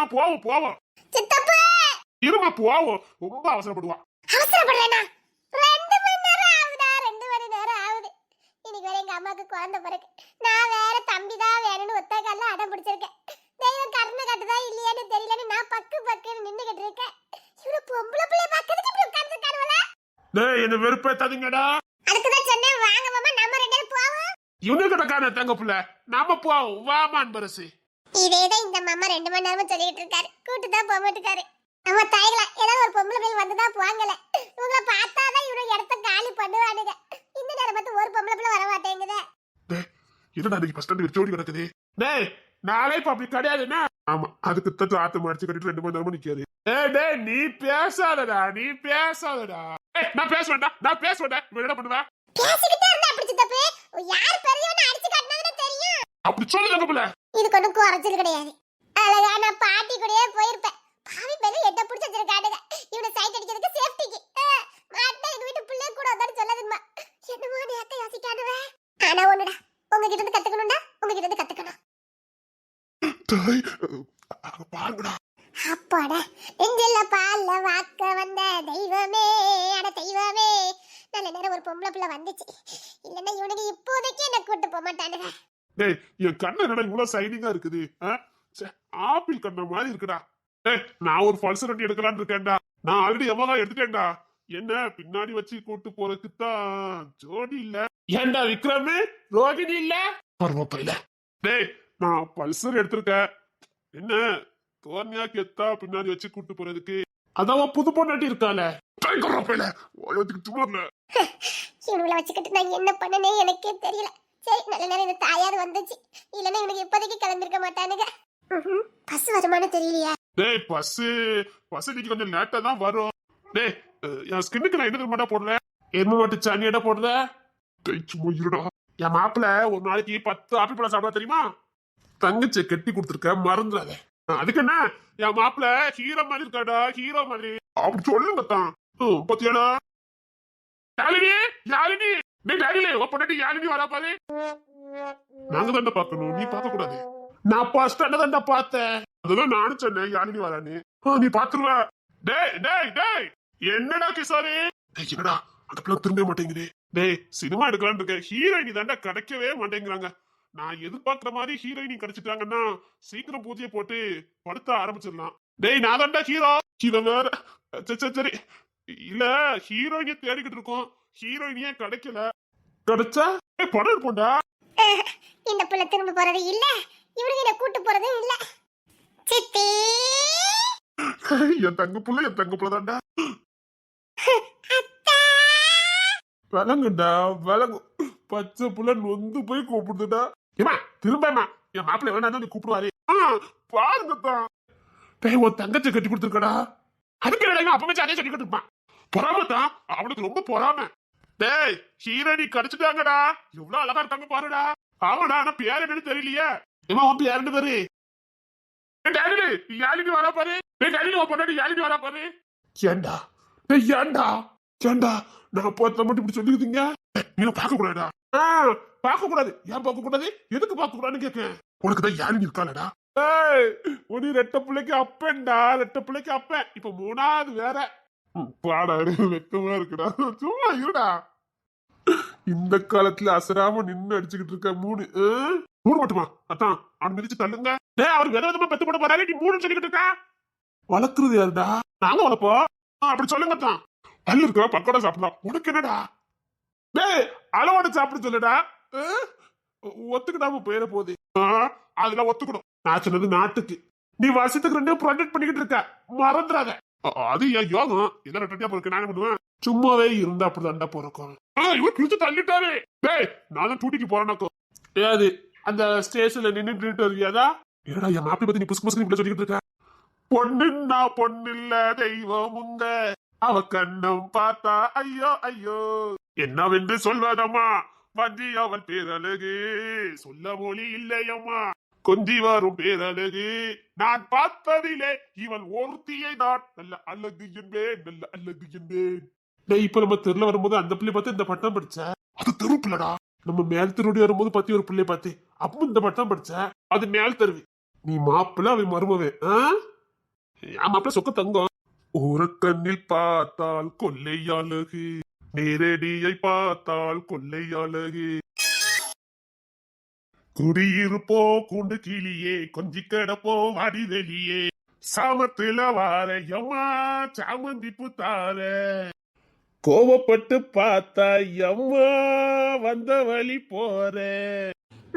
இருந்தங்க போவோம் போவோம். சித்தப்பா! இருமா போவோம். ரொம்ப அவசரப்படுவா. அவசரப்படுறேனா? ரெண்டு மணி நேரம் ஆகுதா? ரெண்டு மணி நேரம் ஆகுது. இன்னைக்கு வேற எங்க அம்மாக்கு குழந்தை பிறகு நான் வேற தம்பி தான் வேணும்னு ஒத்த கால்ல அடம் பிடிச்சிருக்கேன். தெய்வம் கருணை கட்டுதா இல்லையான்னு தெரியலன்னு நான் பக்கு பக்குன்னு நின்னுகிட்டு இருக்கேன். இவரு பொம்பளை பிள்ளை பக்கத்துக்கு இப்படி உட்கார்ந்துருக்காருவல டேய் என்ன வெறுப்பேத்தாதீங்கடா. அதுக்குதான் சொன்னேன் வாங்க மாமா நம்ம ரெண்டு பேரும் போவோம். இவனு கிடக்கான தங்க புள்ள. நாம போவோம். வாமான் பரசு இதேதான் மாமா ரெண்டு மணி நேரமா சொல்லிட்டு இருக்காரு. கூட்டு தான் போக மாட்டேக்காரு. நம்ம தாய்களா ஏதாவது ஒரு பொம்பளை பிள்ளை வந்துதான் போங்கல இவங்களை பார்த்தாதான் இவரு இடத்த காலி பண்ணுவானுங்க. இந்த நேரம் பார்த்து ஒரு பொம்பளை பிள்ளை வர மாட்டேங்குதே. என்னடா நீங்க ஃபர்ஸ்ட் ஸ்டாண்ட் வச்சோடி கிடக்குது. டேய் நாளே அப்படி கிடையாதுன்னா ஆமா அதுக்கு தத்து ஆத்து மடிச்சு கட்டிட்டு ரெண்டு மணி நேரமா நிக்காது ஏய் டேய் நீ பேசாதடா நீ பேசாதடா. ஏய் நான் பேச வேண்டாம் நான் பேச வேண்டாம் இவன் என்ன பண்ணுவா? பேசிக்கிட்டே இருந்தா அப்படி சித்தப்பு. யார் பெரியவன்னு அடிச்சு காட்டினதுன்னு தெரியும். அப்படி சொல்லு தங்க புள்ள. இதுக்கு ஒன்றும் குறைச்சல் கிடையாது. அழகா நான் பாட்டி கூடயே போயிருப்பேன். பாவி மேல எட்ட பிடிச்சி வச்சிருக்கானுங்க. இவனை சைட் அடிக்கிறதுக்கு சேஃப்டிக்கு மாட்டா எங்க வீட்டு பிள்ளைய கூட வந்தான்னு சொல்லாதுமா என்னமோ நேத்த யோசிக்கானுவே. ஆனா ஒண்ணுடா உங்ககிட்ட இருந்து கத்துக்கணும்டா உங்ககிட்ட இருந்து கத்துக்கணும். பாருங்கடா அப்பாடா நெஞ்சில பால்ல வாக்க வந்த தெய்வமே அட தெய்வமே. நல்ல நேரம் ஒரு பொம்பளை பிள்ளை வந்துச்சு. இல்லன்னா இவனுக்கு இப்போதைக்கு என்ன கூட்டு போக மாட்டானுங்க. டேய் என் கண்ணு என்னடா இவ்வளவு சைனிங்கா இருக்குது? ச்சே, ஆப்பிள் கண்ண மாதிரி இருக்குடா. டேய் நான் ஒரு பல்சர் வண்டி எடுக்கலாம்னு இருக்கேன்டா. நான் ஆல்ரெடி எவ்வளோ எடுத்துட்டேன்டா. என்ன பின்னாடி வச்சு கூட்டு போறதுக்கு தான் ஜோடி இல்ல. ஏன்டா விக்ரமு? ரோகிணி இல்ல? பரவாயில்ல டேய் நான் பல்சர் எடுத்திருக்கேன். என்ன தோர்னியா கெத்தா பின்னாடி வச்சு கூட்டு போறதுக்கு? அதான் புது பொண்ணாட்டி இருக்கால ஓயத்துக்கு இல்ல இவங்கள வச்சுக்கிட்டு நான் என்ன பண்ணனே எனக்கே தெரியல. சரி நல்ல நேரம் இந்த தாயார் வந்துச்சு. இல்லைன்னா இவனுக்கு இப்போதைக்கு கிளம்பிருக்க மாட்டானுங்க. பஸ் வருமானு தெரியலையே. டேய் பஸ். பஸ் இன்னைக்கு கொஞ்சம் லேட்டா தான் வரும். டேய் என் ஸ்கின்னுக்கு நான் என்ன மாட்டா போடுறேன் எருமை மாட்டு சாணியடா போடல? டேய் சும்மா இருடா. என் மாப்பிள ஒரு நாளைக்கு பத்து ஆப்பிள் பழம் சாப்பிட தெரியுமா? தங்கச்சி கட்டி கொடுத்துருக்க மறந்துடாத. அதுக்கு என்ன? என் மாப்பிள ஹீரோ மாதிரி இருக்காடா ஹீரோ மாதிரி. அப்படி சொல்லுங்க தான் பத்தியாடா. யாழினி யாழினி. நீ டாடிலே உன் பொண்டாட்டி யாழினி வரா பாரு. நாங்க தாண்டா பார்க்கணும். நீ பார்க்க கூடாது நான் ஃபர்ஸ்ட் தாண்டா பார்த்தேன்? அதெல்லாம் நானும் சொன்னேன் யாழினி வரானு நீ பாத்துருவ டேய் டேய் டேய். என்னடா கிசாரி டேய் என்னடா? அந்த பிள்ளை திரும்ப மாட்டேங்குது. டேய் சினிமா எடுக்கலாம்னு இருக்க. ஹீரோயினி தாண்டா கிடைக்கவே மாட்டேங்கிறாங்க. நான் எதிர்பார்க்கிற மாதிரி ஹீரோயினி கிடைச்சிட்டாங்கன்னா சீக்கிரம் பூஜையை போட்டு படுத்த ஆரம்பிச்சிடலாம். டேய் நான் தாண்டா ஹீரோ ஹீரோ வேற. சரி சரி இல்ல ஹீரோயினிய தேடிக்கிட்டு இருக்கோம். ஹீரோயினியே கிடைக்கல? கிடைச்சா? படம் எடுப்போம்டா. இந்த பிள்ளை திரும்ப போறது இல்ல. என்ன கூட்டு போறதும் இல்ல. சித்தி! என் தங்க புள்ள என் தங்க புள்ள தாண்டா விலங்குடா விலங்கு. பச்சை புள்ள நொந்து போய் கூப்பிடுதுடா. ஏமா திரும்பமா என் மாப்பிள்ளை வேணா நீ கூப்பிடுவாரு. பாருங்க தான் டேய் உன் தங்கச்சி கட்டி கொடுத்துருக்கடா. அதுக்கு என்னடா அப்பவே அதே சொல்லி கொடுத்துருப்பான்? பொறாம தான் அவனுக்கு ரொம்ப பொறாம. டேய் ஹீரோனி கிடைச்சிட்டாங்கடா. எவ்வளவு அழகா இருக்காங்க பாருடா. ஆமாடா ஆனா பேர் என்னன்னு தெரியலையே. ஏமா உன் யாருன்னு பாரு பேரு ஏய், டாடி யாழினி வரா பாரு. டேய் டாடி உன் பொண்டாட்டி யாழினி வரா பாரு. ஏண்டா? டேய் ஏண்டா? ஏண்டா? நான் பார்த்த மட்டும் இப்படி சொல்லிருக்கீங்க? நீ பார்க்க கூடாதா ஆ பார்க்க கூடாது ஏன் பார்க்க கூடாது எதுக்கு பார்க்க கூடாதுன்னு கேட்கேன். உனக்கு தான் யாழினி இருக்காளடா. ஏய் உனி ரெட்ட பிள்ளைக்கு அப்பேன்டா. ரெட்ட பிள்ளைக்கு அப்பேன். இப்ப மூணாவது வேற. ம், பாடா வெக்கமா இருக்குடா. சும்மா இருடா. இந்த காலத்துல அசராம நின்னு அடிச்சுக்கிட்டு இருக்க மூணு ஆ? மூணு மட்டுமா? அதான் அவன் மிதிச்சு தள்ளுங்க. டேய் அவர் வித விதமா பெத்து போட போறாரு. நீ மூணு சொல்லிக்கிட்டு இருக்கா? வளர்க்குறது யாருடா? நாங்க வளர்ப்போம். அப்படி சொல்லுங்க தான் பல்லு இருக்க பக்கோடா சாப்பிடலாம். உனக்கு என்னடா? டே அளவோட சாப்பிட சொல்லுடா. ஒத்துக்கிடாம போயிட போகுது. அதுல ஒத்துக்கணும். நான் சொன்னது நாட்டுக்கு. நீ வருஷத்துக்கு ரெண்டு ப்ராஜெக்ட் பண்ணிக்கிட்டு இருக்க. மறந்துடாத. அது என் யோகம்? இதை ரெட்டா போறதுக்கு நான் என்ன பண்ணுவேன் சும்மாவே இருந்தா அப்படிதான்டா பிறக்கும் ஆ இவன் கிழிச்சு தள்ளிட்டாரு டேய் நான் தான் டூட்டிக்கு போறேன்னாக்கோ ஏது அந்த ஸ்டேஷன்ல நின்னுட்டு இருக்கியாதா என்னடா என் மாப்பிளை பத்தி நீ புஸ்கு புஸ்கு இப்படி சொல்லிட்டு இருக்க? பொண்ணுன்னா பொண்ணில்ல தெய்வம் உங்க அவ கண்ணம் பார்த்தா ஐயோ ஐயோ. என்னவென்று சொல்வதம்மா? வஞ்சி அவள் பேரழகு. சொல்ல மொழி இல்லையம்மா. கொஞ்சி வரும் பேரழகு. நான் பார்த்ததிலே இவன் ஒருத்தியை நான் நல்ல அல்லது என்பேன் நல்ல அல்லது என்பேன். டேய் இப்ப நம்ம தெருல வரும்போது அந்த பிள்ளை பார்த்து இந்த பட்டம் படிச்ச? அது தெரு நம்ம மேல் தெருடி வரும்போது பத்தி ஒரு பிள்ளை பார்த்து அப்போ இந்த பட்டம் படிச்ச. அது மேல் தெருவி. நீ மாப்பிள்ள அவன் மருமவே. என் மாப்பிள்ள சொக்க தங்கம். ஒரு கண்ணில் பார்த்தால் கொள்ளை அழகு. நேரடியை பார்த்தால் கொள்ளை அழகு. குடியிருப்போ கூண்டு கிளியே கொஞ்சி கிடப்போ வாடி வெளியே. சாமத்துல வார எம்மா சாமந்தி புத்தார கோவப்பட்டு பார்த்தா எம்மா வந்த வழி போற.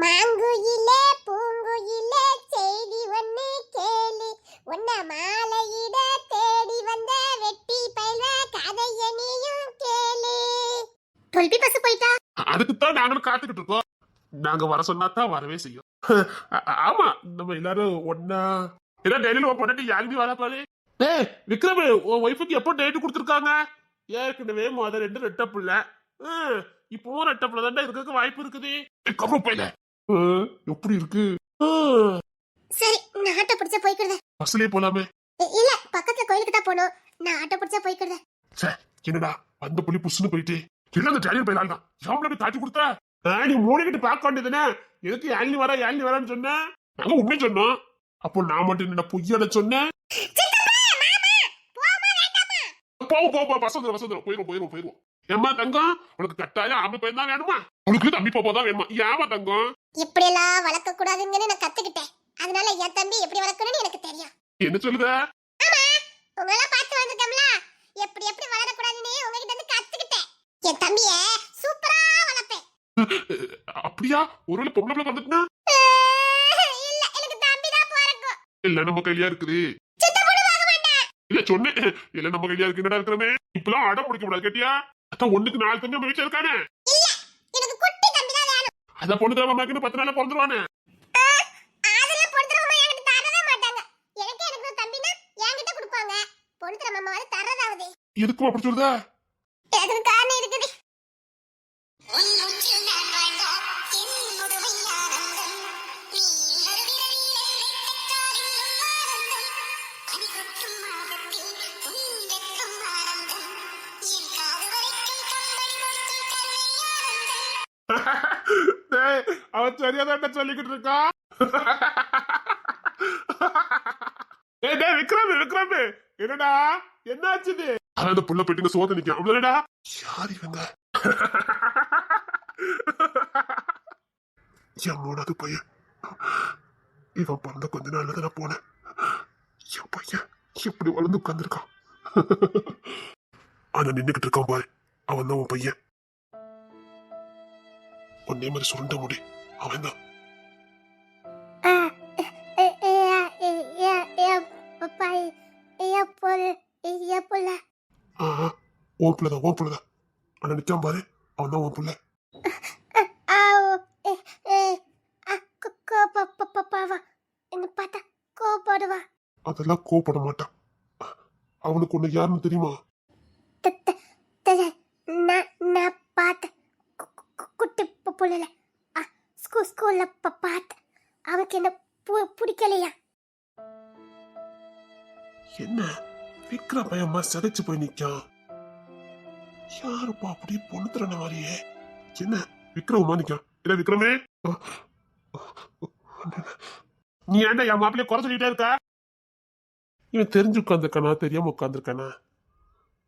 மாங்குயிலே பூங்குயிலே செய்தி ஒண்ணு கேளு. உன்ன மாலையிட தேடி வந்த வெட்டி பயில கதைய நீயும் கேளு. தொல்பி போயிட்டா? அதுக்குத்தான் நாங்களும் காத்துக்கிட்டு இருக்கோம். நாங்க வர சொன்னா தான் வரவே செய்யும். ஆமா நம்ம எல்லாரும் ஒன்னா ஏதோ டெய்லியில் ஒரு பொண்ணு யாருமே வர பாரு. டேய் விக்ரம் உன் ஒய்ஃபுக்கு எப்போ டேட் கொடுத்துருக்காங்க? ஏற்கனவே முத ரெண்டு ரெட்ட புள்ள. இப்பவும் ரெட்ட புள்ள தாண்டா இருக்கிறதுக்கு வாய்ப்பு இருக்குது. கம்ம போயில எப்படி இருக்கு? சரி நான் ஆட்டோ பிடிச்ச போய்க்கிறத பஸ்லயே போலாமே. இல்ல பக்கத்துல கோயிலுக்கு தான் போகணும். நான் ஆட்டோ பிடிச்சா போய்க்கிறத ச்சே, என்னடா அந்த புள்ளி புஷ்னு போயிட்டு. இல்ல அந்த டேலியர் பயிலால் தான் யாமலுக்கு தாட்டி கொடுத்தா? நீ மூடிக்கிட்டு பார்க்க வேண்டியதுனே எதுக்கு யாழ்னி வர யாழ்னி வரன்னு சொன்ன? நாங்க உண்மை சொன்னோம். அப்போ நான் மட்டும் என்ன பொய்யட சொன்னேன்? போவோம் போவோம் போ பஸ் வந்துடும் பஸ் வந்துடும் போயிரும் போயிரும் போயிரும். ஏம்மா தங்கம்? உனக்கு கட்டாயம் ஆம்பளை பையன் தான் வேணுமா? உனக்கு தம்பி பாப்பா தான் வேணுமா? ஏமா தங்கம்? இப்படி எல்லாம் வளர்க்க கூடாதுன்னு நான் கத்துக்கிட்டேன். அதனால என் தம்பி எப்படி வளர்க்கணும்னு எனக்கு தெரியும். என்ன சொல்லுத? உங்களெல்லாம் பார்த்து வந்திருக்கோம்ல எப்படி எப்படி வளரக்கூடாதுன்னு உங்ககிட்ட இருந்து கத்துக்கிட்டேன். என் தம்பிய சூப்பரா வளர்ப்பேன். அப்படியா? ஒருவேளை பொம்பளை பிள்ளை வந்துட்டுனா இல்ல எனக்கு தம்பி தான் பிறக்கும். இல்ல நம்ம கையிலயா இருக்குது சித்த பொண்ணு வாங்க மாட்டேன் இல்ல சொன்னேன். இல்ல நம்ம கையிலயா இருக்கு. என்னடா இருக்கிறமே இப்பெல்லாம் அடம் பிடிக்க கூடாது கேட்டியா? அதான் ஒண்ணுக்கு நாலு தம்பி வீட்டுல இருக்கானே அதான் பொண்ணு தரமா மேற்கனவே பத்து நாள்ல பிறந்துருவானே. எதுக்கும் அப்படி சொல்லுதா அதுக்கு காரணம் இருக்குது? டேய், அவன் சரியாதான் சொல்லிக்கிட்டு இருக்கான் டேய், டேய், விக்ரம் விக்ரம். என்னடா? என்னாச்சுது அவன் அந்த புள்ள பெட்டிங்க சோத்து சோத்த அவ்வளவுடா யார் இவங்க? என் மூணாவது பையன். இவன் பிறந்த கொஞ்ச நாள்ல தான் போனேன். என் பையன் எப்படி வளர்ந்து உட்கார்ந்துருக்கான். ஆனா நின்னுகிட்டு இருக்கான் பாரு. அவன் தான் உன் பையன். ஒன்னே மாதிரி சுருண்ட முடி. அவன் தான் ஆஹா உன் பிள்ளைதான் உன் பிள்ளைதான் ஆனா நிக்கான் பாரு அவன் தான் உன் பிள்ளை. அதெல்லாம் கோவப்பட மாட்டான். அவனுக்கு உன்னை யாருன்னு தெரியுமா நான் நான் பார்த்தேன் கு- கு- குட்டி பு- ஆ, ஸ்கூ ஸ்கூல்ல பார்த்த பார்த்தேன் அவனுக்கு என்ன பிடிக்கலையா? என்ன? விக்ரம் பயமா சிதைச்சு போய் நிக்கான் யாருப்பா அப்படியே பொழுதுறன மாதிரியே? என்ன? விக்ரமா நிக்கான் இல்ல விக்ரமே? நீ ஏன்டா என் மாப்பிள்ளைய குறை சொல்லிட்டே இருக்க? இவன் தெரிஞ்சு உட்காந்துருக்கானா தெரியாம உட்காந்துருக்கானா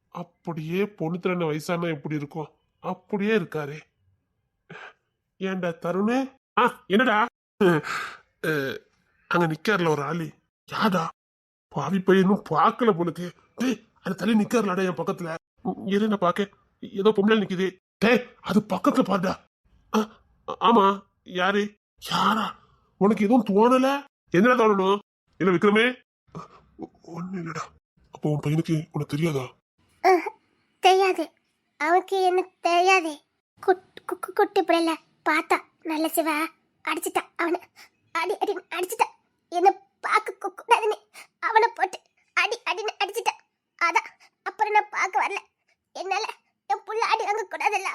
அப்படியே பொண்ணு திறன வயசானா எப்படி இருக்கும்? அப்படியே இருக்காரு. ஏன்டா தருணு? ஆ என்னடா? அங்க நிக்கார்ல ஒரு ஆளு. யாடா பாவி பையனும் பார்க்கல போலுக்கு. டேய் அது தள்ளி நிக்கார்லடா என் பக்கத்துல. இரு நான் பாக்க ஏதோ பொம்பளை நிக்குது. டேய் அது பக்கத்துல பாருடா. ஆ, ஆமா யாரு? யாரா? உனக்கு எதுவும் தோணல? என்னடா தோணணும்? என்ன விக்ரமே? ஒண்ணு இல்லடா. அப்போ உன் பையனுக்கு உனக்கு தெரியாதா? தெரியாது. அவனுக்கு என்ன தெரியாது. குட்டி பிள்ளை பார்த்தா நல்ல சிவ. அடிச்சுட்டா அவனை. அடி அடி அடிச்சுட்டா. என்ன பார்க்க கூடாதுன்னு அவனை போட்டு அடி அடின்னு அடிச்சுட்டா. அதான் அப்புறம் நான் பார்க்க வரல. என்னால என் புள்ள அடி வாங்க கூடாதுல்ல.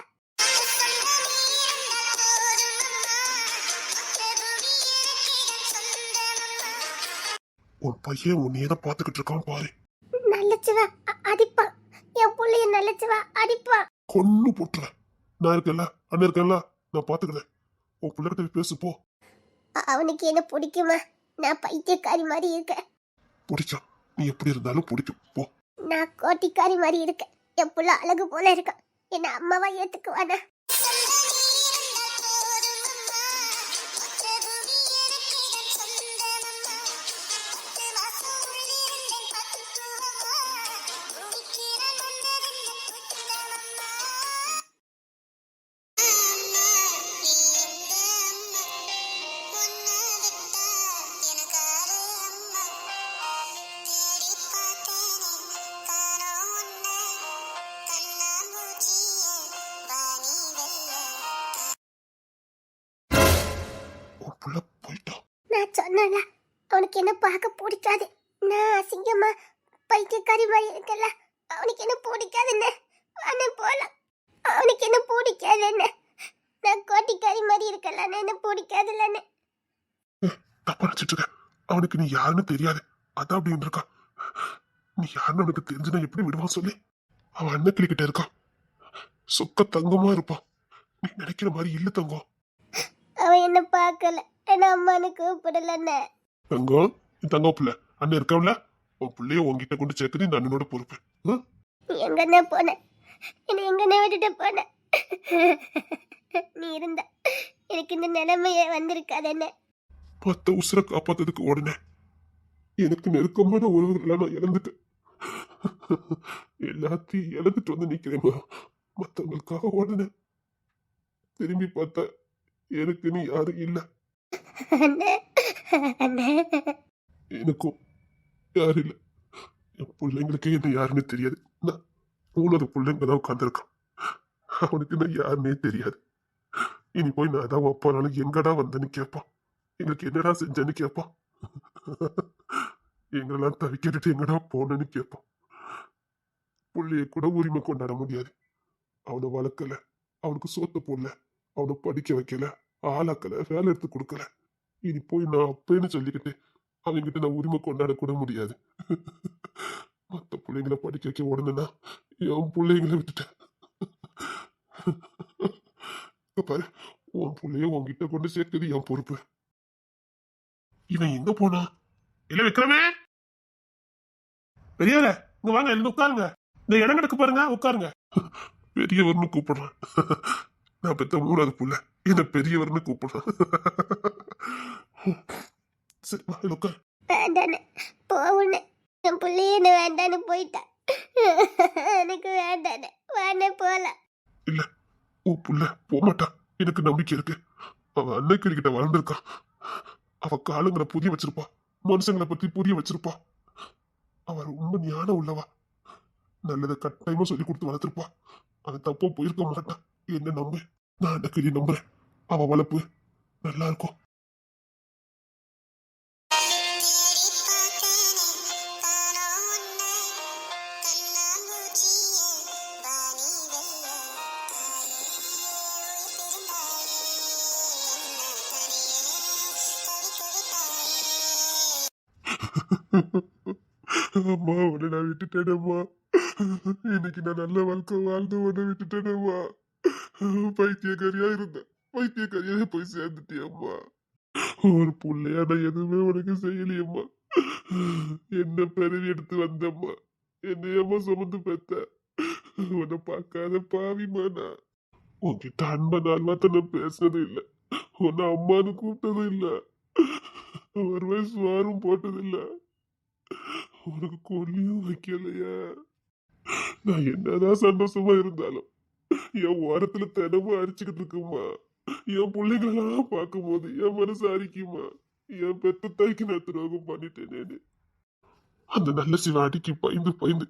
உன் பையன் உன்னையே தான் பார்த்துக்கிட்டு இருக்கான் பாரு. நல்ல சிவ அ- அடிப்பான். என் புள்ளைய நல்ல சிவ அடிப்பான். கொன்னு போட்டுறேன் நான் இருக்கேன்ல அண்ணன் இருக்கேன்ல. நான் பாத்துக்கிறேன். உன் பிள்ளைகிட்ட பேசு போ. அவனுக்கு என்ன பிடிக்குமா? நான் பைத்தியக்காரி மாதிரி இருக்கேன். பிடிக்கும் நீ எப்படி இருந்தாலும் பிடிக்கும். போ. நான் கோட்டிக்காரி மாதிரி இருக்கேன். என் புள்ள அழகு போல இருக்கான் என்ன அம்மாவா ஏத்துக்குவானா? மாதிரி இருக்கல என்ன பிடிக்காதுல்லன்னு தப்பா நினைச்சிட்டு இருக்க. அவனுக்கு நீ யாருன்னு தெரியாது. அதான் அப்படின்னு இருக்கான் நீ யாருன்னு அவனுக்கு தெரிஞ்சுனா எப்படி விடுவான் சொல்லி. அவன் அண்ணன் கிளிக்கிட்ட இருக்கான் சொக்க தங்கமா இருப்பான் நீ நினைக்கிற மாதிரி இல்ல தங்கம். அவன் என்ன பார்க்கல. என்ன அம்மானு கூப்பிடலன்னு. தங்கம் நீ தங்கம் பிள்ளை. அண்ணன் இருக்கவன்ல? உன் பிள்ளைய உன்கிட்ட கொண்டு சேர்க்கறது இந்த அண்ணனோட பொறுப்பு. எங்கண்ணே போன? என்னை எங்கண்ணே விட்டுட்டு போன? நீ இருந்த. எனக்கு இந்த நிலைமையே வந்திருக்காது என்ன மத்த உசுரை காப்பாத்ததுக்கு உடனே எனக்கு நெருக்கமான உறவுகளை நான் இழந்துட்டேன் எல்லாத்தையும் இழந்துட்டு வந்து நிக்கிறேன் மத்தவங்களுக்காக உடனே திரும்பி பார்த்தா எனக்கு நீ யாரும் இல்ல. எனக்கும் யாரும் இல்ல. என் பிள்ளைங்களுக்கு என்ன யாருன்னு தெரியாது. நான் மூணாவது பிள்ளைங்க தான் உட்காந்துருக்கான் அவனுக்கு நான் யாருன்னே தெரியாது. இனி போய் நான் ஏதாவது அப்பானாலும் எங்கடா வந்தேன்னு கேட்பான் எங்களுக்கு என்னடா செஞ்சேன்னு கேட்பான் எங்களெல்லாம் தவிக்கிட்டு எங்கடா போனேன்னு கேட்பான் பிள்ளைய கூட உரிமை கொண்டாட முடியாது. அவனை வளர்க்கல. அவனுக்கு சோத்த போடல. அவனை படிக்க வைக்கல. ஆளாக்கல. வேலை எடுத்து கொடுக்கல. இனி போய் நான் அப்பேன்னு சொல்லிக்கிட்டு அவங்ககிட்ட நான் உரிமை கொண்டாட கூட முடியாது. மற்ற பிள்ளைங்களை படிக்க வைக்க உடனேனா என் பிள்ளைங்களை விட்டுட்டேன். பாரு உன் பிள்ளைய உன்கிட்ட கொண்டு சேர்க்கிறது என் பொறுப்பு. இவன் எங்க போனா? இல்ல விக்ரமே? பெரியவர இங்க வாங்க எழுந்து உட்காருங்க. இந்த இடம் கிடக்கு பாருங்க உட்காருங்க. பெரியவர்னு கூப்பிடுறேன். நான் பெத்த மூணாவது புள்ள. என்ன பெரியவர்னு கூப்பிடுறேன். சரி வா உட்காரு. வேண்டான்னு போவுன்னு என் பிள்ளைய என்ன வேண்டான்னு போயிட்டான் எனக்கு வேண்டான்னு வானே போலாம் இல்ல. ஓ புள்ள போமாட்டா எனக்கு நம்பிக்கை இருக்கு. அவ அன்னைக்கு கிட்ட வளர்ந்துருக்கான் அவ காலங்களை புரிய வச்சிருப்பா. மனுஷங்களை பத்தி புரிய வச்சிருப்பா. அவ ரொம்ப ஞானம் உள்ளவா. நல்லதை கட்டாயமா சொல்லி கொடுத்து வளர்த்திருப்பா. அது தப்பா போயிருக்க மாட்டான் என்ன நம்பு? நான் அன்னைக்கு நம்புறேன். அவ வளர்ப்பு நல்லா இருக்கும். அம்மா உன்னை நான் விட்டுட்டேனம்மா. இன்னைக்கு நான் நல்ல வாழ்க்கை வாழ்ந்து உன்னை விட்டுட்டேனம்மா. பைத்தியக்காரியா இருந்தேன். பைத்தியக்காரியா போய் சேர்ந்துட்டியம்மா. ஒரு பிள்ளையா நான் எதுவுமே உனக்கு செய்யலையம்மா. என்ன பெருவி எடுத்து வந்தம்மா. என்னையம்மா சுமந்து பெத்த. உன்னை பார்க்காத பாவிமா நான் உன்கிட்ட அன்ப நாள் மாத்த நான் பேசினதும் இல்லை. உன்னை அம்மான்னு கூப்பிட்டதும் இல்லை. ஒரு வயசு வாரம் போட்டதில்லை. உனக்கு கொல்லியும் வைக்கலையா. நான் என்னதான் சந்தோஷமா இருந்தாலும் என் ஓரத்துல தினமும் அரிச்சுக்கிட்டு இருக்குமா? என் பிள்ளைங்களெல்லாம் பார்க்கும்போது என் மனசு அரிக்குமா? என் பெத்த தாய்க்கு நான் துரோகம் பண்ணிட்டேனேன்னு. அந்த நல்ல சிவாடிக்கு பயந்து பயந்து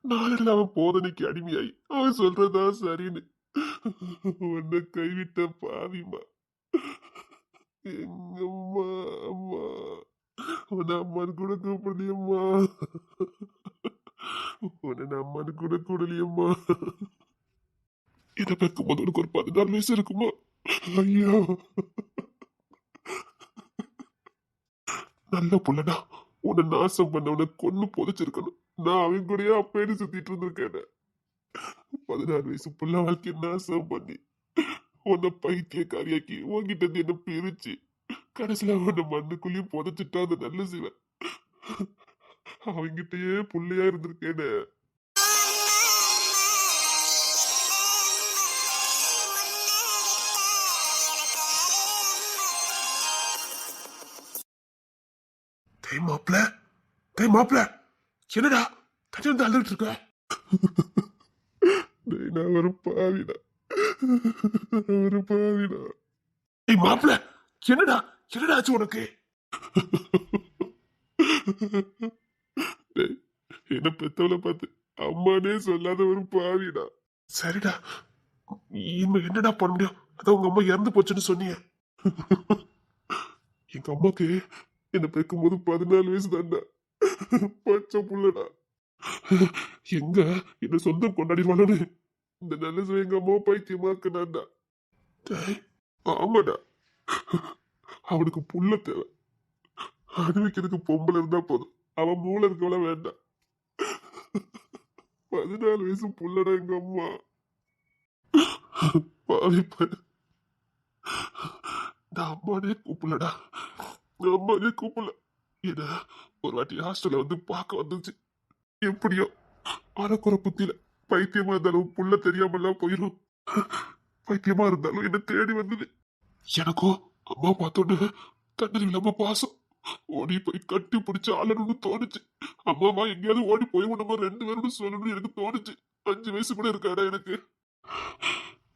நாளில் அவன் போதனைக்கு அடிமையாயி அவன் சொல்றதா சரின்னு. உன்னை கைவிட்ட பாவிமா எங்கம்மா அம்மா. உன்னை அம்மான்னு கூட கூப்பிடலையம்மா. உன்னை நான் அம்மான்னு கூட கூடலையம்மா இதை பெக்கும் உனக்கு ஒரு பதினாறு வயசு இருக்குமா? ஐயா. நல்ல புள்ளடா. உன்னை நாசம் பண்ணவனை கொன்னு புதைச்சிருக்கணும். நான் அவன் கூடயே அப்பேன்னு சுத்திட்டு இருந்திருக்கேன். பதினாறு வயசு புள்ள வாழ்க்கைய நாசம் பண்ணி. உன்னை பைத்தியக்காரியாக்கி உன்கிட்ட இருந்து என்ன பிரிச்சு கடைசியில உன்னை மண்ணுக்குள்ளேயும் புதைச்சிட்டா அந்த நல்ல சிவன். அவங்கிட்டயே புள்ளையா இருந்திருக்கேனே. டேய் மாப்ள டேய் மாப்ள என்னடா வந்து அழுதுட்டு இருக்க? நான் ஒரு பாவிடா. ஒரு பாவிடா. ஏய் மாப்ள என்னடா என்னடா ஆச்சு உனக்கு? என்ன பெத்தவளை பார்த்து அம்மானே சொல்லாத ஒரு பாவிடா. சரிடா இனிமே என்னடா பண்ண முடியும்? அதான் உங்க அம்மா இறந்து போச்சுன்னு சொன்னீங்க. எங்க அம்மாக்கு என்ன பெக்கும்போது பதினாலு வயசு தான்டா. பச்சை புள்ளடா. எங்க என்ன சொந்தம் கொண்டாடிடுவானு இந்த நல்ல சிவன் எங்க அம்மா பைத்தியமாக்குனான்டா டேய், ஆமாடா அவனுக்கு புள்ள தேவை. அனுபவிக்கிறதுக்கு பொம்பளை இருந்தா போதும். அவன் மூளை இருக்கவள வேண்டாம். பதினாலு வயசு புள்ளடா எங்க அம்மா. பாவி பையன். நான் அம்மானே கூப்பிடலடா. நான் அம்மானே கூப்பிடல. என்ன ஒரு வாட்டி ஹாஸ்டல்ல வந்து பார்க்க வந்துச்சு. எப்படியோ. அறக்குறை புத்தியில. பைத்தியமா இருந்தாலும் புள்ள தெரியாமலாம் போயிடும் பைத்தியமா இருந்தாலும் என்ன தேடி வந்தது. எனக்கோ அம்மா பார்த்தோன்னு கண்ணது இல்லாம பாசம். ஓடி போய் கட்டி பிடிச்சு ஆளணும்னு தோணுச்சு. அம்மாவா எங்கேயாவது ஓடி போய் நம்ம ரெண்டு பேரும் சொல்லணும்னு எனக்கு தோணுச்சு. அஞ்சு வயசு கூட இருக்காடா எனக்கு.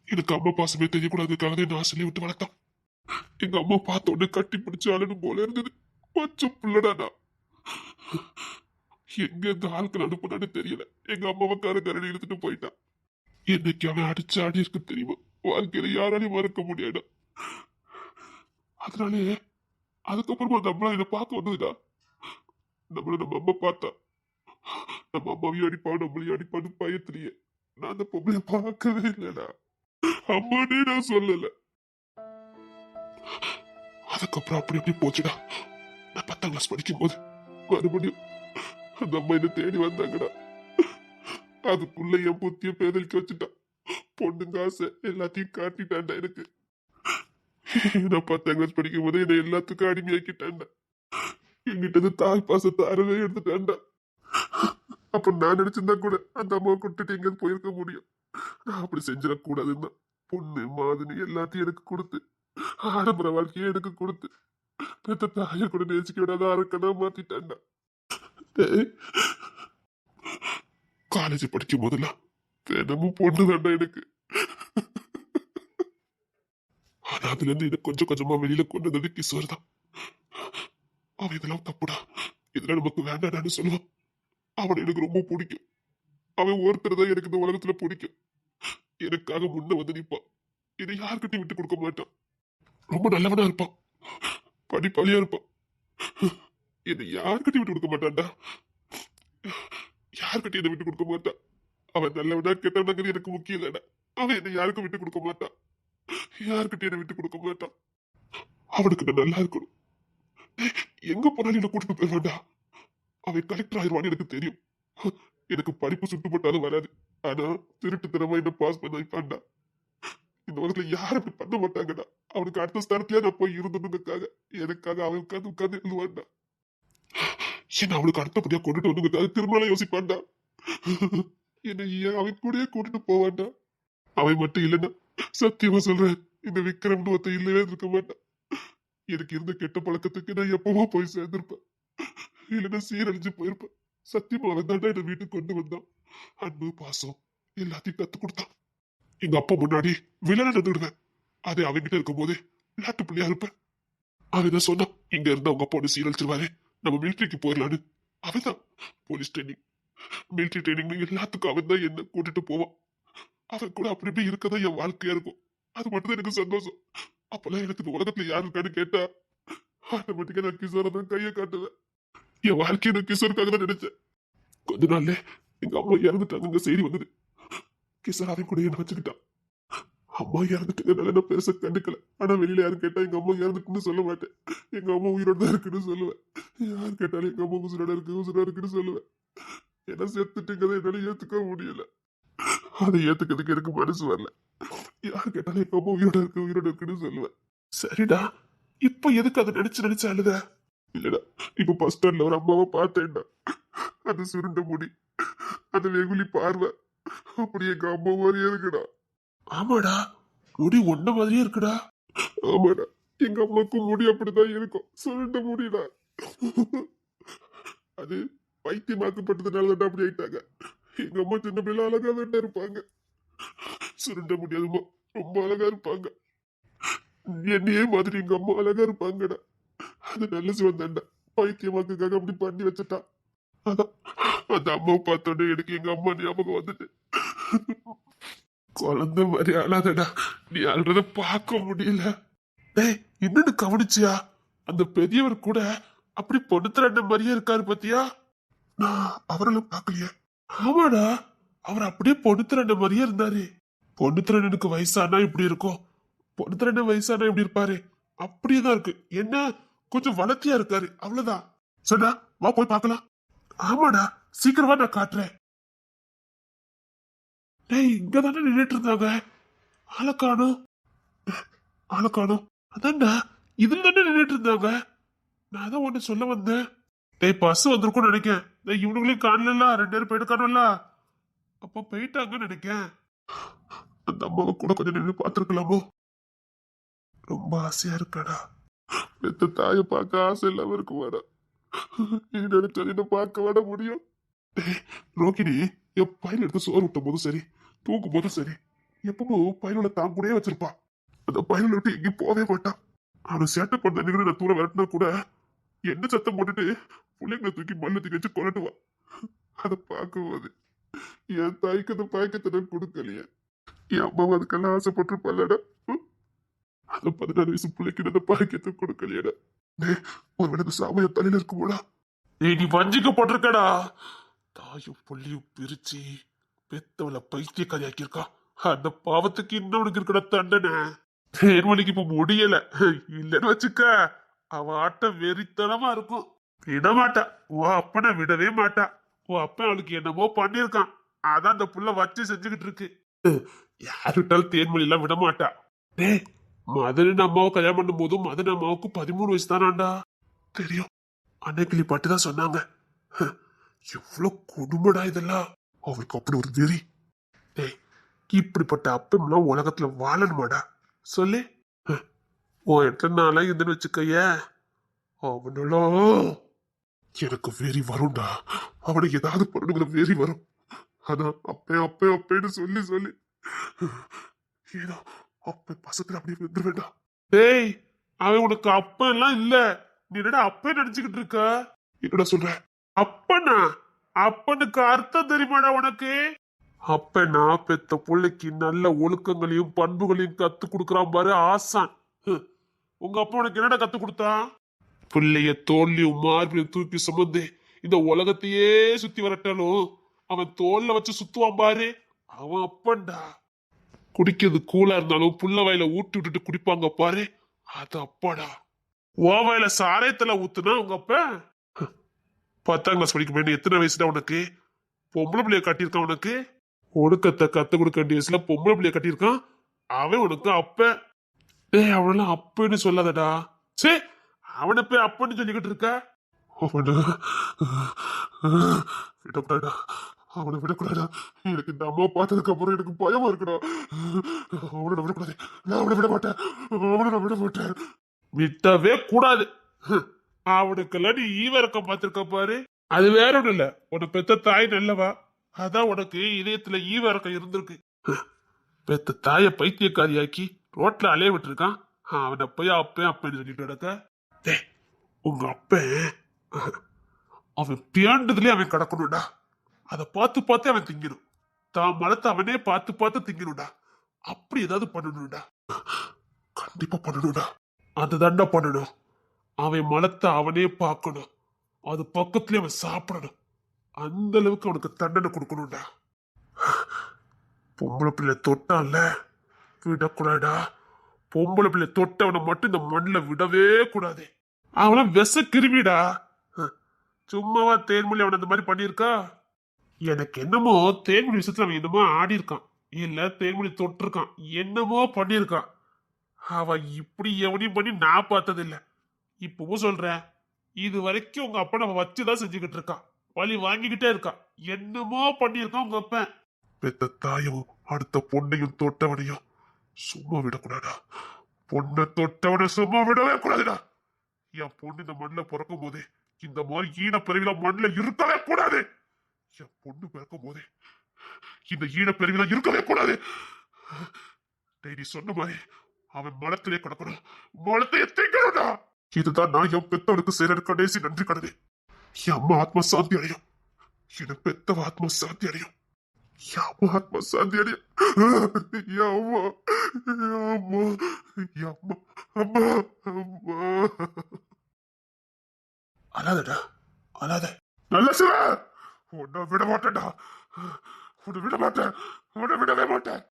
எனக்கு அம்மா பாசமே தெரியக்கூடாதுக்காக நான் சொல்லி விட்டு வளர்த்தான். எங்க அம்மா பார்த்த உடனே கட்டி பிடிச்சு அழணும் போல இருந்தது. பச்சை புள்ளடா நான். எங்க எங்க ஆளுக்கு அனுப்புனான்னு தெரியல. எங்க அம்மாவை கரை இழுத்துட்டு எடுத்துட்டு போயிட்டான். என்னைக்கு அவன் அடிச்சு ஆடி இருக்கு தெரியுமா? வாழ்க்கையில யாராலையும் மறக்க முடியாது அதனாலே அதுக்கப்புறமா நம்மள இதை பார்க்க வந்ததுடா. நம்மள நம்ம அம்மா பார்த்தா. நம்ம அம்மாவையும் அடிப்பா நம்மளையும் அடிப்பான்னு பயத்திலேயே. நான் அந்த பொம்பளைய பார்க்கவே இல்லடா. அம்மானே நான் சொல்லல. அதுக்கப்புறம் அப்படி அப்படி போச்சுடா. நான் பத்தாம் கிளாஸ் படிக்கும் போது மறுபடியும் அந்த அம்மா என்ன தேடி வந்தாங்கடா? அதுக்குள்ள என் புத்திய பேதலிக்க வச்சுட்டான் பொண்ணுங்க ஆசை எல்லாத்தையும் காட்டிட்டாண்டா எனக்கு. நான் பத்தாம் கிளாஸ் படிக்கும் போது என்னை எல்லாத்துக்கும் அடிமையாக்கிட்டாண்டா என்கிட்ட இருந்து தாய் பாசத்தை அறவே எடுத்துட்டான்டா. அப்ப நான் நினைச்சிருந்தா கூட அந்த அம்மாவை கொடுத்துட்டு எங்கேயாவது போயிருக்க முடியும். நான் அப்படி செஞ்சிடக்கூடாதுன்னு தான் பொண்ணு மாதிரி எல்லாத்தையும் எனக்கு கொடுத்து ஆடம்பர வாழ்க்கையை எனக்கு கொடுத்து பெத்த தாயை கூட நேசிக்க விடாத அரக்கனா மாத்திட்டாண்டா காலேஜ் படிக்கும் போதெல்லாம் தினமும் பொண்ணு தாண்டா எனக்கு. ஆனா அதுல இருந்து இதை கொஞ்சம் கொஞ்சமா வெளியில கொண்டு வந்தது கிஷோர் தான். அவன் இதெல்லாம் தப்புடா. இதெல்லாம் நமக்கு வேண்டாடான்னு சொல்லுவான் அவனை எனக்கு ரொம்ப பிடிக்கும். அவன் ஒருத்தர் தான் எனக்கு இந்த உலகத்துல பிடிக்கும். எனக்காக முன்ன வந்து நிற்பான் இதை யாருக்கிட்டையும் விட்டு கொடுக்க மாட்டான். ரொம்ப நல்லவனா இருப்பான். படிப்பாளியா இருப்பான். என்னை யாருக்கிட்டையும் விட்டு கொடுக்க மாட்டான்டா யாருக்கிட்டையும் என்னை விட்டு கொடுக்க மாட்டான் அவன் நல்லவனா கெட்டவனாங்கிறது எனக்கு முக்கியம் இல்லைடா. அவன் என்னை யாருக்கும் விட்டு கொடுக்க மாட்டான் யாருக்கிட்டையும் என்னை விட்டு கொடுக்க மாட்டான் அவனுக்கு நான் நல்லா இருக்கணும். எங்க போனாலும் என்ன கூட்டிட்டு போய் அவன் கலெக்டர் ஆயிடுவான்னு எனக்கு தெரியும். எனக்கு படிப்பு சுட்டுப்பட்டாலும் வராது. ஆனா திறமை என்ன பாஸ் பண்ண வைப்பான்டா. இந்த உலகத்துல யாரும் இப்படி பண்ண மாட்டாங்கடா? அவனுக்கு அடுத்த ஸ்தானத்துல நான் போய் இருந்ததுக்காக எனக்காக அவன் உட்காந்து உட்காந்து எழுதுவான்டா. என்ன அவளுக்கு அடுத்தபடியா கொண்டுட்டு வந்து அது திருமணம் யோசிப்பான்டா என்ன ஏன் அவன் கூடயே கூட்டிட்டு போவான்டா அவன் மட்டும் இல்லைன்னா சத்தியமா சொல்றேன் இந்த விக்ரம் ஒருத்தன் இல்லவே இருக்க மாட்டான் எனக்கு இருந்த கெட்ட பழக்கத்துக்கு நான் எப்பவோ போய் சேர்ந்திருப்பேன். இல்லைன்னா சீரழிஞ்சு போயிருப்பேன். சத்தியமா அவன் தாண்டா என்ன வீட்டுக்கு கொண்டு வந்தான். அன்பு பாசம் எல்லாத்தையும் கத்து கொடுத்தான். எங்க அப்பா முன்னாடி வில்லனை நடந்துடுவேன் அதே அவன்கிட்ட இருக்கும் போதே விளையாட்டு பிள்ளையா இருப்பேன். அவன் என்ன சொன்னான்? இங்க இருந்து அவங்க பொண்ணு சீரழிச்சிருவாரு. நம்ம மிலிட்ரிக்கு போயிடலான்னு அவன் தான் போலீஸ் ட்ரைனிங் மிலிட்ரி ட்ரைனிங் எல்லாத்துக்கும் அவன் தான் என்ன கூட்டிட்டு போவான். அவன் கூட அப்படி இப்படி இருக்கதான் என் வாழ்க்கையா இருக்கும். அது மட்டும் தான் எனக்கு சந்தோஷம். அப்பெல்லாம் எனக்கு இந்த உலகத்துல யார் இருக்கான்னு கேட்டா ஆட்டோமேட்டிக்கா நான் கிஷோரை தான் கையை காட்டுவேன். என் வாழ்க்கையை நான் கிஷோருக்காக தான் நினைச்சேன். கொஞ்ச நாள்ல எங்க அம்மா இறந்துட்டாங்க செய்தி வந்தது. கிஷோர் அவன் கூட என்ன வச்சுக்கிட்டான். அம்மா இறந்துட்டதுனால நான் பெருசா கண்டுக்கல. ஆனா வெளியில யாரும் கேட்டா எங்க அம்மா இறந்துட்டுன்னு சொல்ல மாட்டேன். எங்க அம்மா உயிரோட தான் இருக்குன்னு சொல்லுவேன். யார் கேட்டாலும் எங்க அம்மா உசுரோட இருக்கு உசுரோட இருக்குன்னு சொல்லுவேன். என்ன செத்துட்டுங்கிறத என்னால ஏத்துக்க முடியல. அதை ஏத்துக்கிறதுக்கு எனக்கு மனசு வரல. யார் கேட்டாலும் எங்க அம்மா உயிரோட இருக்கு உயிரோட இருக்குன்னு சொல்லுவேன். சரிடா. இப்ப எதுக்கு அதை நினைச்சு நினைச்சு அழுத? இல்லடா இப்ப பஸ் ஸ்டாண்ட்ல ஒரு அம்மாவை பார்த்தேன்டா. அந்த சுருண்ட முடி. அந்த வெகுலி பார்வை. அப்படி எங்க அம்மா மாதிரி இருக்குடா. ஆமாடா முடி ஒன்ன மாதிரியே இருக்குடா. ஆமாடா எங்க அம்மாக்கும் முடி அப்படிதான் இருக்கும். சுருண்ட முடிடா அது பைத்தியமாக்கப்பட்டதுனால தான் அப்படி ஆயிட்டாங்க. எங்க அம்மா சின்ன பிள்ளை அழகா தான் இருப்பாங்க. சுருண்ட முடியாதுமா ரொம்ப அழகா இருப்பாங்க. என்னையே மாதிரி எங்க அம்மா அழகா இருப்பாங்கடா. அது நல்ல சிவந்தாண்டா பைத்தியமாக்குக்காக அப்படி பண்ணி வச்சுட்டா அதான் அந்த அம்மாவை பார்த்தோன்னே எனக்கு எங்க அம்மா ஞாபகம் வந்துட்டு. குழந்த மாதிரி அழாதடா நீ அழுறத பார்க்க முடியல. டேய் இன்னொன்னு கவனிச்சியா? அந்த பெரியவர் கூட அப்படி பொண்ணுத்திரண்ட மாதிரியே இருக்காரு பாத்தியா? நான் அவரெல்லாம் பார்க்கலையே. ஆமாடா அவர் அப்படியே பொண்ணுத்திரண்ட மாதிரியே இருந்தாரு. பொண்ணுத்திரண்டனுக்கு வயசானா இப்படி இருக்கும்? பொண்ணுத்திரண்ட வயசானா இப்படி இருப்பாரு? அப்படியே தான் இருக்கு. என்ன? கொஞ்சம் வளர்த்தியா இருக்காரு. அவ்வளவுதான். சொன்னா வா போய் பார்க்கலாம். ஆமாடா சீக்கிரமா நான் காட்டுறேன். டேய் இங்க தானே நின்றுட்டு இருந்தாங்க. ஆளை காணும் ஆளை அதான்டா இது தானே நின்றுட்டு இருந்தாங்க. நான் தான் ஒண்ணு சொல்ல வந்தேன். டேய் பஸ் வந்திருக்கும்னு நினைக்கேன். இவனுங்களையும் காணல ரெண்டு பேரும் போயிட்டு காணல அப்போ போயிட்டாங்கன்னு நினைக்கேன். அந்த அம்மாவை கூட கொஞ்சம் நின்று பார்த்துருக்கலாமோ? ரொம்ப ஆசையா இருக்காடா பெத்த தாயை பார்க்க ஆசை இல்லாம இருக்குமாடா வேற. நினைச்சது என்ன பார்க்க விட முடியும். டேய், ரோகிணி என் பையன் எடுத்து சோறு விட்டும் போதும் சரி. தூக்கும் போதும் சரி. எப்பவும் பயனுள்ள தான் கூடயே வச்சிருப்பா. அந்த பயனுள்ள விட்டு எங்கேயும் போகவே மாட்டான் அவன் சேட்டை பண்ண நிகழ்ச்சி நான் தூர விரட்டினா கூட என்ன சத்தம் போட்டுட்டு பிள்ளைங்களை தூக்கி மண்ணை தூக்கி வச்சு கொண்டுட்டுவான் அதை பார்க்கும்போது என் தாய்க்கு அந்த பாய்க்கத்தை கொடுக்கலையே. என் அம்மாவும் அதுக்கெல்லாம் ஆசைப்பட்டிருப்பாள்லடா ம்? அந்த பதினாறு வயசு பிள்ளைக்கு அந்த பாய்க்கத்தை கொடுக்கலையடா. ஒரு ஒருவேளை இந்த சாமிய தலையில இருக்குமோடா. நீ வஞ்சிக்கப்பட்டிருக்கடா. தாயும் புள்ளியும் பிரிச்சு பெத்தவளை பைத்தியக்காரி ஆக்கியிருக்கா அந்த பாவத்துக்கு இன்னொருக்கு இருக்கிற தண்டனை. தேர்வழிக்கு இப்ப முடியல. இல்லன்னு வச்சுக்க அவ ஆட்டம் வெறித்தனமா இருக்கும். விட மாட்டா உன் அப்பனை விடவே மாட்டா. உன் அப்பன் அவளுக்கு என்னமோ பண்ணிருக்கான் அதான் அந்த புள்ள வச்சு செஞ்சுக்கிட்டு இருக்கு. யாருட்டாலும் தேன்மொழி எல்லாம் விட மாட்டா டேய் மதன் அம்மாவை கல்யாணம் பண்ணும் போதும் மதன் அம்மாவுக்கு பதிமூணு வயசு தானாண்டா தெரியும். அன்னைக்கிளி பாட்டு தான் சொன்னாங்க. ஹ், எவ்வளவு கொடுமைடா இதெல்லாம். அவருக்கு அப்படி ஒரு வெறி. டேய் இப்படிப்பட்ட அப்பம்லாம் உலகத்துல வாழணுமாடா? சொல்லு. ஹ், உன் இடத்துல நாளா இருந்துன்னு வச்சுக்கைய. அவனெல்லாம் எனக்கு வெறி வரும்டா. அவனுக்கு ஏதாவது பண்ணணுங்கிற வெறி வரும். அதான் அப்பே அப்பே அப்பேன்னு சொல்லி சொல்லி. ஏதோ அப்பே பசத்துல அப்படியே விழுந்துட வேண்டாம் டேய் அவன் உனக்கு அப்ப எல்லாம் இல்ல. நீ என்னடா அப்பே நினைச்சுக்கிட்டு இருக்க? என்னடா சொல்ற? அப்பனா? அப்பனுக்கு அர்த்தம் தெரியுமாடா உனக்கு? அப்ப நான் பெத்த பிள்ளைக்கு நல்ல ஒழுக்கங்களையும் பண்புகளையும் கத்து கொடுக்கறான் பாரு ஆசான். உங்க அப்பா உனக்கு என்னடா கத்து கொடுத்தான் பிள்ளைய தோல்லையும் மார்பிலையும் தூக்கி சுமந்து இந்த உலகத்தையே சுத்தி வரட்டாலும் அவன் தோல்ல வச்சு சுத்துவான் பாரு. அவன் அப்பன்டா. குடிக்கிறது கூலா இருந்தாலும் புள்ள வாயில ஊட்டி விட்டுட்டு குடிப்பாங்க பாரு. அது அப்பாடா. ஓ வாயில சாராயத்துல ஊத்துனா உங்க அப்ப? பத்தாம் கிளாஸ் படிக்க வேண்டிய எத்தனை வயசுடா உனக்கு? பொம்பளை பிள்ளைய கட்டியிருக்கான் உனக்கு? ஒடுக்கத்தை கத்து கொடுக்க வேண்டிய வயசுல பொம்பளை பிள்ளைய கட்டியிருக்கான். அவன் உனக்கு அப்ப. ஏய் அவனெல்லாம் அப்பன்னு சொல்லாதடா. சே அவனை போய் அப்பன்னு சொல்லிக்கிட்டு இருக்க? அவனை. விடக்கூடாடா அவனை விடக்கூடாதா எனக்கு இந்த அம்மா பார்த்ததுக்கு அப்புறம் எனக்கு பயமா இருக்குடா. அவனை விடக்கூடாது. நான் அவனை விட மாட்டேன். அவனை நான் விட மாட்டேன். விட்டவே கூடாது. ஹம். அவனுக்கெல்லாம் நீ ஈவரக்கம் பார்த்திருக்க பாரு. அது வேற ஒண்ணும் இல்ல. உன பெத்த தாய் நல்லவா? அதான் உனக்கு இதயத்துல ஈவரக்கம் இருந்திருக்கு. பெத்த தாய பைத்தியக்காரியாக்கி ரோட்ல அலைய விட்டுருக்கான். அவனை போய் அப்பே அப்பேன்னு சொல்லிட்டு கிடக்க. உங்க அப்ப. அவன் பியாண்டதுலயே அவன் கிடக்கணும்டா. அதை பார்த்து பார்த்து அவன் திங்கணும் தான் மனத்தை அவனே பார்த்து பார்த்து திங்கணும்டா அப்படி ஏதாவது பண்ணணும்டா. கண்டிப்பா பண்ணணும்டா. அதுதான்டா பண்ணணும். அவன் மலத்தை அவனே பார்க்கணும். அது பக்கத்துலயே அவன் சாப்பிடணும். அந்த அளவுக்கு அவனுக்கு தண்டனை கொடுக்கணும்டா. பொம்பளை பிள்ளை தொட்டான்ல விடக்கூடாடா பொம்பளை பிள்ளை தொட்டவனை மட்டும் இந்த மண்ணில் விடவே கூடாது. அவன் விஷ கிருமிடா சும்மாவா தேன்மொழி அவன் அந்த மாதிரி பண்ணியிருக்கா? எனக்கு என்னமோ தேன்மொழி விஷயத்துல அவன் என்னமோ ஆடி இருக்கான் இல்ல தேன்மொழி தொட்டிருக்கான். என்னமோ பண்ணியிருக்கான். அவன் இப்படி எவனையும் பண்ணி நான் பார்த்ததில்ல. இப்பவும் சொல்றேன் இது வரைக்கும் உங்க அப்பா நம்ம வச்சுதான் செஞ்சுக்கிட்டு இருக்கான் வழி வாங்கிக்கிட்டே இருக்கான். என்னமோ பண்ணியிருக்கான் உங்க அப்பன் பெத்த தாயும் அடுத்த பொண்ணையும் தொட்டவனையும் சும்மா விடக்கூடாதா? பொண்ணை தொட்டவனை சும்மா விடவே கூடாதுடா. என் பொண்ணு இந்த மண்ணில் பிறக்கும் போதே இந்த மாதிரி ஈன பிறவில மண்ணில் இருக்கவே கூடாது. என் பொண்ணு பிறக்கும் போதே இந்த ஈன பிறவில இருக்கவே கூடாது. டெய்லி சொன்ன மாதிரி அவன் மலத்திலே கிடக்கணும். மலத்தையே திங்கணும்டா இதுதான் நான் என் பெத்தவனுக்கு செய்யற கடைசி நன்றி கடனே என் அம்மா ஆத்மா சாந்தி அடையும். என் பெத்தவ ஆத்மா சாந்தி அடையும். என் அம்மா ஆத்மா சாந்தி அடையும். என் அம்மா என் அம்மா என் அம்மா அம்மா அம்மா. அழாதடா அழாத. நல்ல சிவ! உன்னை விட மாட்டேன்டா. உன்னை விட மாட்டேன். உன்னை விடவே மாட்டேன்.